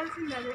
చేయాల్సింది అదే.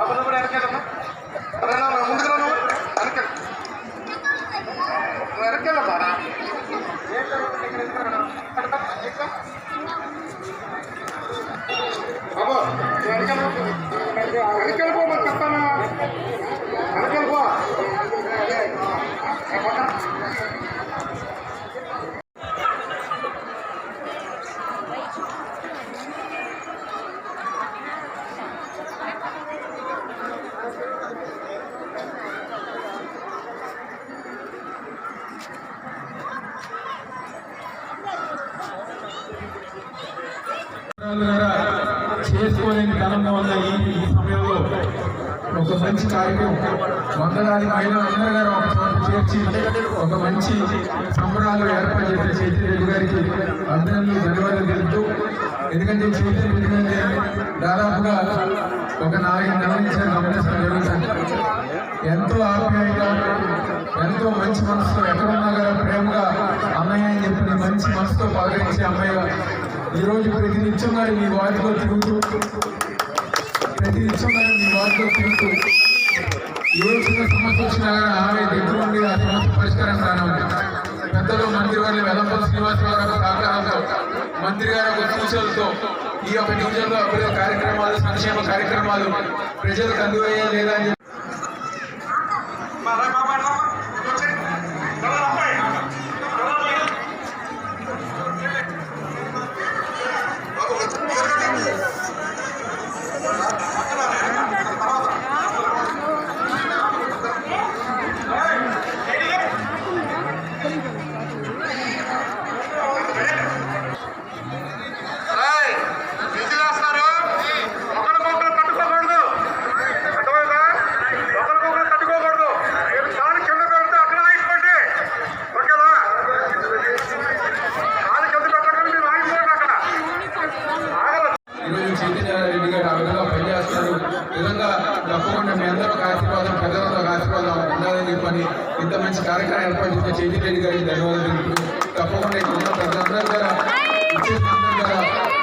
అప్పుడు కూడా వెనకెళ్ళమ్మా రా ముందుకు రా నువ్వు వెనకెళ్ళమ్మా చేసుకోలేని తనంలో ఉన్న ఈ సమయంలో ఒక మంచి కార్యక్రమం వందలాది మహిళలందరూ గారు ఒకసారి చేర్చి ఒక మంచి సంబరాలు ఏర్పాటు చేసిన చైతన్య రెడ్డి గారికి అందరినీ ధన్యవాదాలు తెలుపుతూ ఎందుకంటే చైతన్య రెడ్డి గారి దాదాపుగా ఒక నాలుగు నెలల నుంచి గమనించడం జరుగుతుంది ఎంతో ఆప్యాయంగా ఎంతో మంచి మనసుతో ఎక్కడున్నా కూడా ప్రేమగా అన్నయ్య అని చెప్పిన మంచి మనసుతో పలకరించే అమ్మాయిగా ఈరోజు ప్రతి నిత్యం గారు మీ వార్డులో తిరుగుతూ ప్రతి నిత్యం గారు మీ వార్డులో తిరుగుతూ ఏ చిన్న సమస్య వచ్చినా కానీ ఆమె దగ్గర ఉండి ఆ సమస్య పరిష్కారం కానివ్వండి. పెద్దలు మంత్రి వారి వెల్లంపల్లి శ్రీనివాసరావు గారి సహకారంతో మంత్రి గారి యొక్క సూచనలతో ఈ యొక్క డివిజన్లో అభివృద్ధి కార్యక్రమాలు సంక్షేమ కార్యక్రమాలు ప్రజలకు అందువయ్యా లేదా అని రాయ్ విజిలేస్తారు ఒకరికొకరు కట్టుకోకూడదు అర్థమైందా ఒకరికొకరు కట్టుకోకూడదు మీరు కాలు కింద పెడితే అక్కడ ఆగిపోండి ఓకేనా కాలు కింద పెట్టకండి మీరు ఆగిపోండి అక్కడ ఆగదు ఈరోజు చైతన్య రెడ్డి గారు ఆ విధంగా పనిచేస్తారు ఈ విధంగా తప్పకుండా మీ అందరూ ఒక ఆశీర్వాదం పెద్దలతో ఆశీర్వాదం ఉండాలని చెప్పని ఇంత మంచి కార్యక్రమం ఏర్పాటు చేసిన చేతి రెడ్డి గారికి ధన్యవాదాలు తప్పకుండా ఇక్కడ ఉన్న ప్రజలందరూ కూడా ఇచ్చేసిన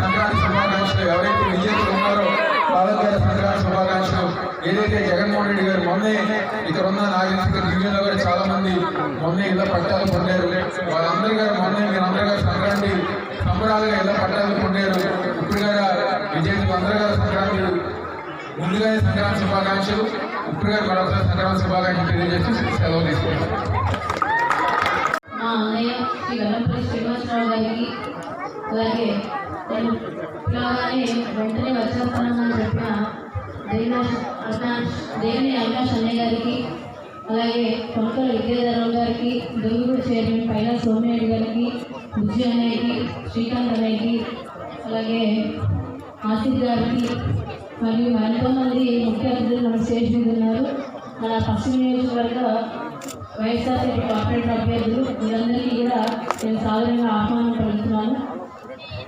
సంక్రాంతి శుభాకాంక్షలు ఎవరైతే విజేతలు ఉన్నారో వాళ్ళకి కూడా సంక్రాంతి శుభాకాంక్షలు. ఏదైతే జగన్మోహన్ రెడ్డి గారు మొన్నే ఇక్కడ ఉన్న నాగరిక యూనియన్లో కూడా చాలా మంది మొన్నే ఇళ్ళ పట్టాలు పొందారు. వాళ్ళందరూ గారు మొన్నే మీరందరూ గారు సంక్రాంతి సంబరాలుగా ఇళ్ళ పట్టాలు పొందారు. ఇప్పుడు గారు విజయ్ అందరూ ముందుగానే సంక్రాంతి శుభాకాంక్షలు. ఇప్పుడు గారు మరొకసారి సంక్రాంతి శుభాకాంక్షలు తెలియజేసి సెలవు తీసుకుంటాం మా అన్నయ్య శ్రీ శ్రీనివాసరావు గారికి అలాగే నేను పిలవగానే వెంటనే వచ్చేస్తానని చెప్పిన అవినాష్ దేవిని అవినాష్ అన్నయ్య గారికి అలాగే కొనకల విద్యాధరరావు గారికి దొంగూరు చైర్మన్ పైన సోమిరెడ్డి గారికి బుజ్జి అన్నయ్యకి శ్రీకాంత్ అన్నయ్యకి అలాగే ఆసిఫ్ గారికి మరియు మరెంతో మంది ముఖ్య అతిథులు మన స్టేజ్ మీద ఉన్నారు. మన పశ్చిమ నియోజకవర్గ వైఎస్ఆర్సీపీ కార్పొరేటర్ అభ్యర్థులు వీరందరికీ కూడా నేను సాధారణంగా ఆహ్వానం పలుకుతున్నాను.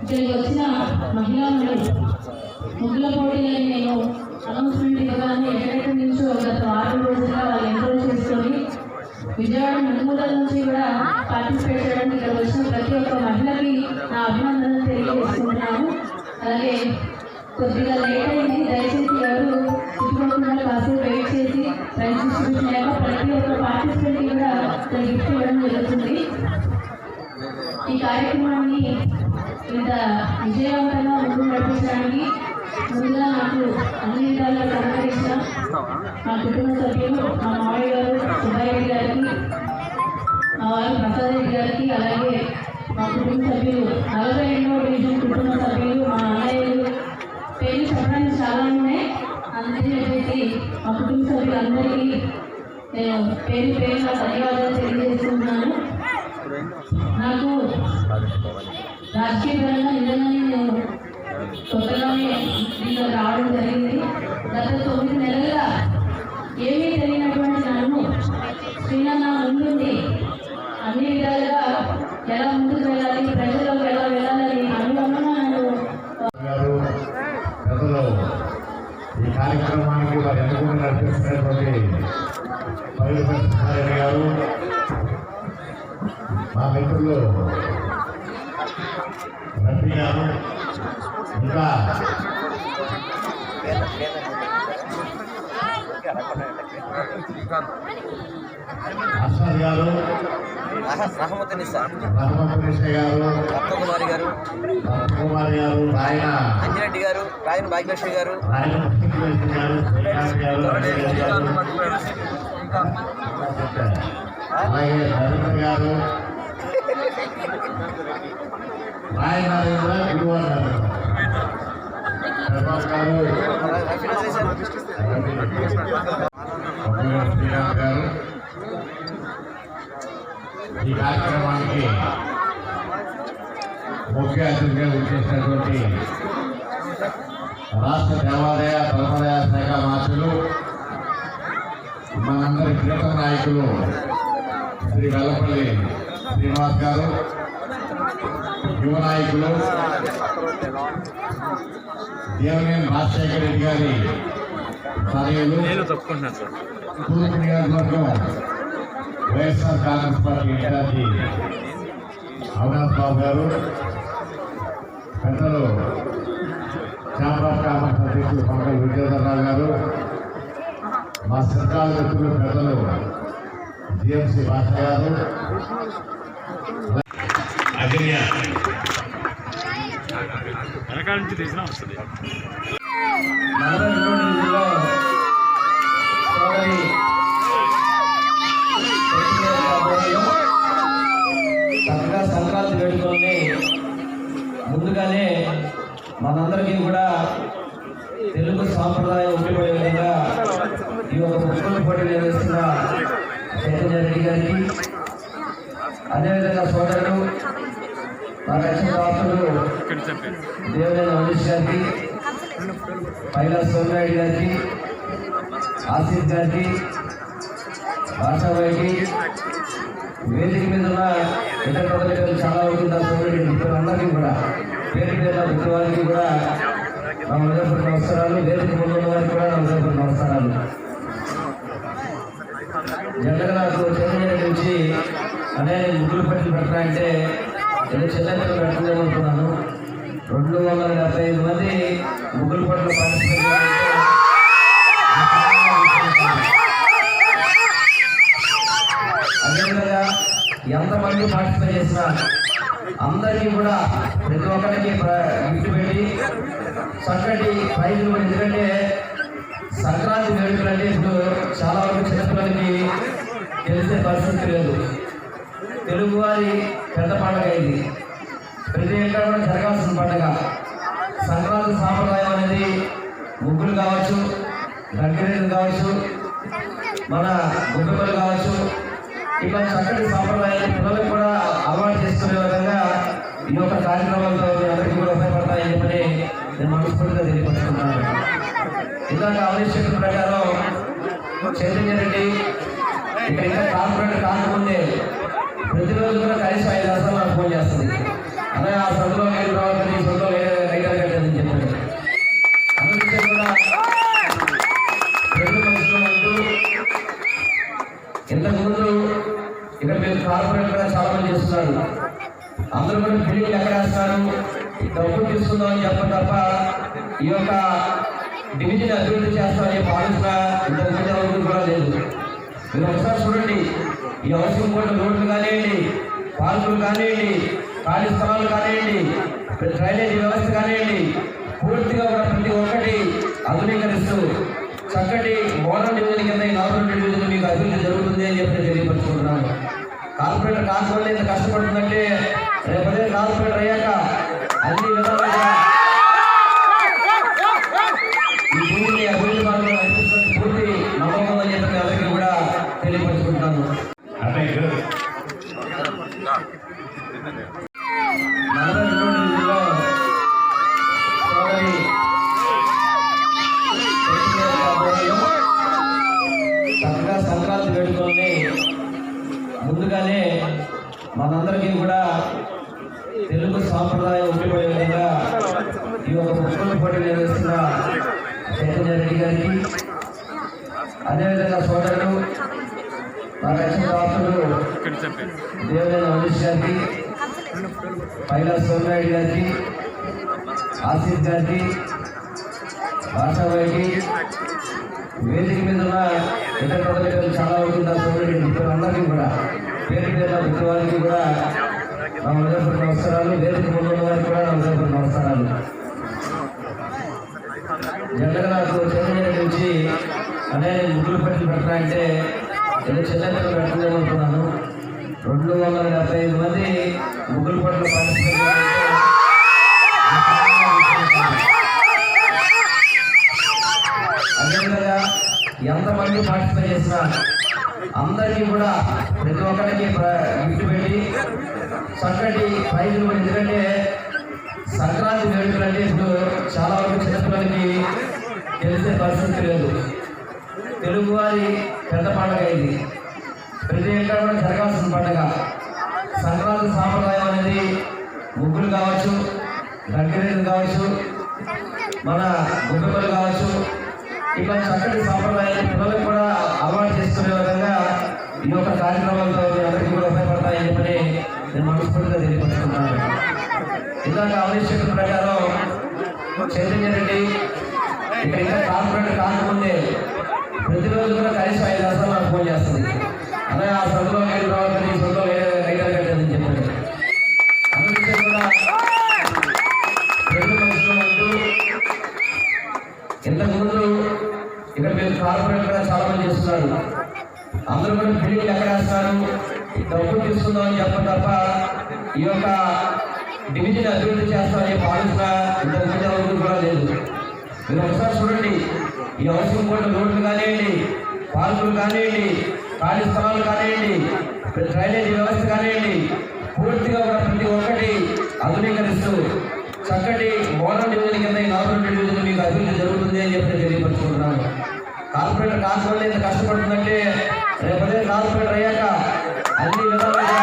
ఇక్కడికి వచ్చిన మహిళా మండలి ముగ్గుల పోటీలని నేను అనౌన్స్మెంట్ ఇవ్వగానే ఎక్కడెక్కడి నుంచో గత ఆరు రోజులుగా వాళ్ళు ఎంకరేజ్ చేసుకొని విజయవాడ నలుమూలల నుంచి కూడా పార్టిసిపేట్ చేయడానికి ఇక్కడ వచ్చిన ప్రతి ఒక్క మహిళకి నా అభినందనలు తెలియజేస్తున్నాను. అలాగే కొద్దిగా లేట్ కార్యక్రమాన్ని ఇంత విజయవంతంగా ముందు నడిపించడానికి ముందుగా నాకు అన్ని విధాలుగా సహకరించిన మా కుటుంబ సభ్యులు మా మామయ్య గారు సుబ్బారెడ్డి గారికి మా వారు ప్రసాద్ రెడ్డి గారికి అలాగే మా కుటుంబ సభ్యులు నలభై రెండవ డివిజన్ కుటుంబ సభ్యులు మా అన్నయ్యలు పేర్లు చెప్పడానికి చాలా ఉన్నాయి. అందుకని చెప్పేసి మా కుటుంబ సభ్యులందరికీ నేను పేరు పేరున ధన్యవాదాలు తెలియజేస్తున్నాను. రాజకీయపరంగా నిజంగానే నేను కొత్తగానే దీనిలో రావడం జరిగింది. గత తొమ్మిది నెలలుగా ఏమీ తెలియనటువంటి నన్ను శ్రీనన్న ముందుండి అన్ని విధాలుగా ఎలా ముందుకు వెళ్ళాలి ప్రజల్లోకి ఎలా వెళ్ళాలని అనుగుణంగా నన్ను ఈ కార్యక్రమానికి వారు ఎన్నుకుని నడిపిస్తున్నటువంటి పైరుపల్లి గారు మా మిత్రులు రఫీ గారు ఇంకా అస్మద్ గారు గారు రత్నకుమారి గారు రత్నకుమారి గారు ఆయన అంజిరెడ్డి గారు రాయన భాగ్యలక్ష్మి గారు అలాగే గారు ఆయన గురువారు ప్రభాస్ గారు శ్రీరామ్ గారు ఈ కార్యక్రమానికి ముఖ్య అతిథిగా వచ్చేసినటువంటి రాష్ట్ర దేవాలయ ధర్మాలయ శాఖ మార్చులు మనందరి ప్రీతం నాయకులు శ్రీ వెల్లపల్లి శ్రీనివాస్ గారు యువ నాయకులు దేవనేని రాజశేఖర రెడ్డి గారి తనయులు తూర్పు నియోజకవర్గం YSR Congress party in-charge Avinash Babu గారు పెద్దలు శ్యామరాజ్ కామర్స్ అధ్యక్షులు పంకల్ విజయధరరావు గారు మా సర్కారు వ్యక్తులు పెద్దలు జిఎంసి భాష గారు అగ్నియ నలభై రెండో డివిజన్లో సోదరి ఎన్టీఆర్ ఆధ్వర్యంలో చక్కగా సంక్రాంతి వేడుకల్ని ముందుగానే మనందరికీ కూడా తెలుగు సాంప్రదాయం ఉండిపోయే విధంగా ఈ యొక్క ముఖ్యుల పోటీ నిర్వహిస్తున్న చైతన్య రెడ్డి గారికి అదేవిధంగా సోదరుడు నా రక్షణ దాసులు దేవనేని మనీష్ గారికి పైలా సోమనాయుడు గారికి ఆసిఫ్ గారికి భాషాబాయికి వేదిక మీద ఉన్న ఇతర పదవులు చాలా ఉంటుంది ఆ సోమరెడ్డి అందరికీ కూడా పేరు పేరు ప్రతి కూడా నా ఉదయపూర్ నమస్కారాలు. వేదిక ముందు వారికి కూడా నా ఉదయపూర్ నమస్కారాలు. జనరల్గా నుంచి అనే ముగ్గులు పట్టి పెట్టాలంటే ఏదో చిన్న పెట్టలేము అనుకున్నాను. రెండు వందల డెబ్బై ఐదు మంది ముగ్గులు పట్ల అదేవిధంగా ఎంతమంది పార్టిసిపేట్ చేసినా అందరికీ కూడా ప్రతి ఒక్కరికి గిఫ్ట్ పెట్టి చక్కటి ప్రైజులు ఎందుకంటే సంక్రాంతి వేడుకలు అంటే ఇప్పుడు చాలా వరకు చిన్నపిల్లలకి తెలిసే పరిస్థితి లేదు. తెలుగువారి పెద్ద పండుగ ఇది. ప్రతి ఏటా కూడా జరగాల్సిన పండుగ. సంక్రాంతి సాంప్రదాయం అనేది ముగ్గులు కావచ్చు గంగిరేలు కావచ్చు మన గుడ్డపల్లి కావచ్చు ఇట్లా చక్కటి సాంప్రదాయాన్ని పిల్లలకు కూడా అలవాటు చేసుకునే విధంగా ఈ యొక్క కార్యక్రమాలతో అందరికీ కూడా ఉపయోగపడతాయని చెప్పని నేను మనస్ఫూర్తిగా తెలియపరుస్తున్నాను ఇందాక ఆలోచన ప్రకారం చైతన్య రెడ్డి ఇక్కడ ఇంకా కార్పొరేట్ కాకముందే ప్రతిరోజు కూడా కలిసి ఐదు అసలు ఫోన్ చేస్తుంది. అదే ఆ సభలో నేను రావాలి ఈ సందులో రైటర్ కట్టేదని చెప్పాడు అందుకే కూడా రెండు మనుషులు ఉంటూ ఇంతకుముందు ఇక్కడ మీరు కార్పొరేట్ కూడా చాలా మంది చేస్తున్నారు. అందరూ కూడా బిల్డింగ్ ఎక్కడ వేస్తారు డబ్బు తీసుకుందామని చెప్పడం తప్ప ఈ యొక్క డివిజన్ అభివృద్ధి చేస్తామని చెప్పి ఆలోచన ఇంతకుముందు ఎవరికి కూడా లేదు మీరు ఒకసారి చూడండి. ఈ హౌసింగ్ బోర్డు రోడ్లు కానివ్వండి పార్కులు కానివ్వండి ఖాళీ స్థలాలు కానివ్వండి డ్రైనేజీ వ్యవస్థ కానివ్వండి పూర్తిగా కూడా ప్రతి ఒక్కటి ఆధునీకరిస్తూ చక్కటి మోడల్ డివిజన్ కింద ఈ నాలుగు డివిజన్ మీకు అభివృద్ధి జరుగుతుంది అని చెప్పి తెలియపరుచుకుంటున్నాను. కార్పొరేటర్ కాకపోతే ఇంత కష్టపడుతుందంటే రేపటి కార్పొరేటర్ అయ్యాక అన్ని విధాలుగా దేవేంద్ర మనీష్ గారికి పైలా సోమనాయుడు గారికి ఆసిఫ్ గారికి భాషాబాయికి వేదిక మీద ఉన్న ఇతర ప్రజలకు చాలా అవుతుంది సోమరెడ్డి అందరికీ కూడా పేరు పేరున ప్రతి కూడా నా హృదయపూర్వక నమస్కారాలు వేదిక ముందు వారికి కూడా నా హృదయపూర్వక నమస్కారాలు. జనరల్గా నాకు చైతన్య నుంచి అనే ముగ్గులు పెట్టిన పెట్టాలంటే ఏదో చిన్న పెట్టలేమనుకున్నాను రెండు వందల డెబ్బై ఐదు మంది ముగ్గులు పట్ల అదేవిధంగా ఎంతమంది పార్టిసిపేట్ చేసినా అందరికీ కూడా ప్రతి ఒక్కరికి గిఫ్ట్ పెట్టి చక్కటి ప్రైజులు ఎందుకంటే సంక్రాంతి వేడుకలు అంటే ఇప్పుడు చాలా వరకు చిన్నపిల్లలకి తెలిసే పరిస్థితి లేదు. తెలుగువారి పెద్ద పండుగ ఇది. ప్రతి ఇంట్లో కూడా జరగాల్సిన పండుగ. సంక్రాంతి సాంప్రదాయం అనేది ముగ్గులు కావచ్చు గంగిరెద్దు కావచ్చు మన గుడ్డపల్లి కావచ్చు ఇట్లా చక్కటి సాంప్రదాయాన్ని పిల్లలకు కూడా అలవాటు చేసుకునే విధంగా ఈ యొక్క కార్యక్రమాలతో అందరికీ కూడా ఉపయోగపడతాయని చెప్పని నేను మనస్ఫూర్తిగా తెలియపరుస్తున్నాను ఇందాక అమరీష్ ప్రకారం చైతన్య రెడ్డి ఇక్కడ ఇంకా కార్పొరేటర్ కాకముందే ప్రతిరోజు కూడా కనీసం ఐదు దశలు నాకు ఫోన్ చేస్తుంది. అలాగే ఆ సందులో ఐదు రావాలని ఈ సందులో ఐదు కట్టేదని చెప్పాడు. అందుకే కూడా రెండు మనుషులు ఉంటూ ఇంతకు ముందు ఇక్కడ మీరు కార్పొరేట్ కూడా చాలా మంది చేస్తున్నారు. అందరూ కూడా బిల్డింగ్ ఎక్కడ వేస్తున్నారు డబ్బు తీసుకుందామని చెప్పడం తప్ప ఈ యొక్క డివిజన్ అభివృద్ధి చేస్తామని చెప్పి ఆలోచన ఇంతకు ముందు ఎవరికి కూడా లేదు. మీరు ఒకసారి చూడండి. ఈ అవసరం కూడా రోడ్లు కానివ్వండి పార్కులు కానివ్వండి ఖాళీ స్థలాలు కానివ్వండి డ్రైనేజీ వ్యవస్థ కానివ్వండి పూర్తిగా కూడా ప్రతి ఒక్కటి ఆధునీకరిస్తూ చక్కటి మోడల్ డివిజన్ కింద నాలుగు డివిజన్ మీకు అభివృద్ధి జరుగుతుంది అని చెప్పి తెలియపరుచుకుంటున్నాను. కార్పొరేటర్ కాకపోతే ఇంత కష్టపడుతుందంటే రేపదే కార్పొరేటర్ అయ్యాక అన్ని విధాలుగా